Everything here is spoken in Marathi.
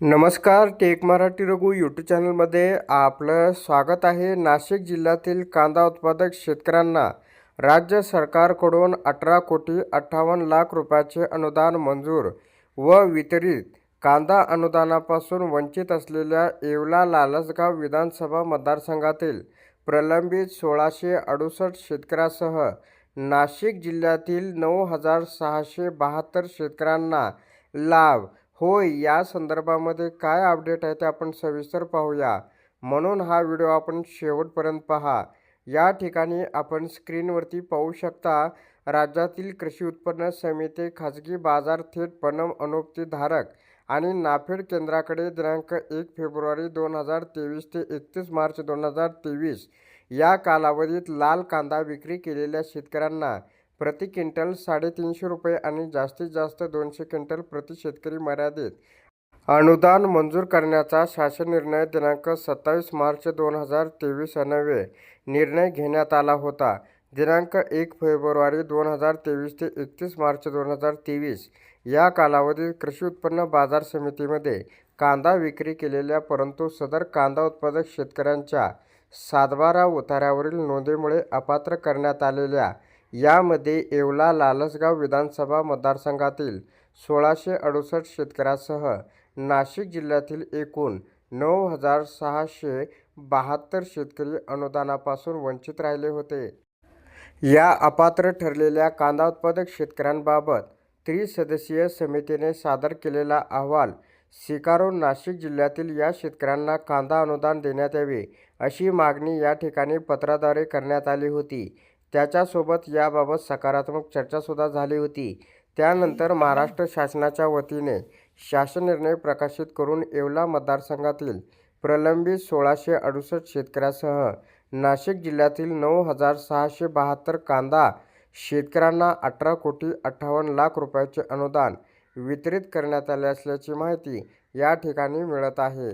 नमस्कार टेक मराठी रघु यूट्यूब चॅनलमध्ये आपलं स्वागत आहे. नाशिक जिल्ह्यातील कांदा उत्पादक शेतकऱ्यांना राज्य सरकारकडून अठरा कोटी अठ्ठावन्न लाख रुपयाचे अनुदान मंजूर व वितरित कांदा अनुदानापासून वंचित असलेल्या येवला लालसगाव विधानसभा मतदारसंघातील प्रलंबित सोळाशे अडुसष्ट शेतकऱ्यासह नाशिक जिल्ह्यातील नऊ हजार सहाशे बहात्तर शेतकऱ्यांना लाभ होय या संदर्भामध्ये काय अपडेट आहे ते आपण सविस्तर पाहूया. म्हणून हा व्हिडिओ आपण शेवटपर्यंत पहा. या ठिकाणी आपण स्क्रीनवरती पाहू शकता राज्यातील कृषी उत्पन्न समिती खाजगी बाजार थेट पणम अनुमतीधारक आणि नाफेड केंद्राकडे दिनांक एक फेब्रुवारी दोन हजार तेवीस ते एकतीस मार्च दोन हजार तेवीस या कालावधीत लाल कांदा विक्री केलेल्या शेतकऱ्यांना प्रति क्विंटल साडेतीनशे रुपये आणि जास्तीत जास्त दोनशे क्विंटल प्रति शेतकरी मर्यादित. अनुदान मंजूर करण्याचा शासन निर्णय दिनांक सत्तावीस मार्च दोन हजार तेवीस अन्वये निर्णय घेण्यात आला होता. दिनांक एक फेब्रुवारी दोन हजार तेवीस ते एकतीस मार्च दोन हजार तेवीस या कालावधीत कृषी उत्पन्न बाजार समितीमध्ये कांदा विक्री केलेल्या परंतु सदर कांदा उत्पादक शेतकऱ्यांच्या सातबारा उतार्यावरील नोंदीमुळे अपात्र करण्यात आलेल्या यामध्ये येवला लालसगाव विधानसभा मतदारसंघातील सोळाशे अडुसष्ट शेतकऱ्यासह नाशिक जिल्ह्यातील एकूण नऊ हजार सहाशे बहात्तर शेतकरी अनुदानापासून वंचित राहिले होते. या अपात्र ठरलेल्या कांदा उत्पादक शेतकऱ्यांबाबत त्रिसदस्यीय समितीने सादर केलेला अहवाल स्वीकारून नाशिक जिल्ह्यातील या शेतकऱ्यांना कांदा अनुदान देण्यात यावे अशी मागणी या ठिकाणी पत्राद्वारे करण्यात आली होती. त्याच्यासोबत याबाबत सकारात्मक चर्चासुद्धा झाली होती. त्यानंतर महाराष्ट्र शासनाच्या वतीने शासन निर्णय प्रकाशित करून येवला मतदारसंघातील प्रलंबित सोळाशे अडुसष्ट शेतकऱ्यासह नाशिक जिल्ह्यातील नऊ हजार सहाशे बहात्तर कांदा शेतकऱ्यांना अठरा कोटी अठ्ठावन्न लाख रुपयाचे अनुदान वितरित करण्यात आले असल्याची माहिती या ठिकाणी मिळत आहे.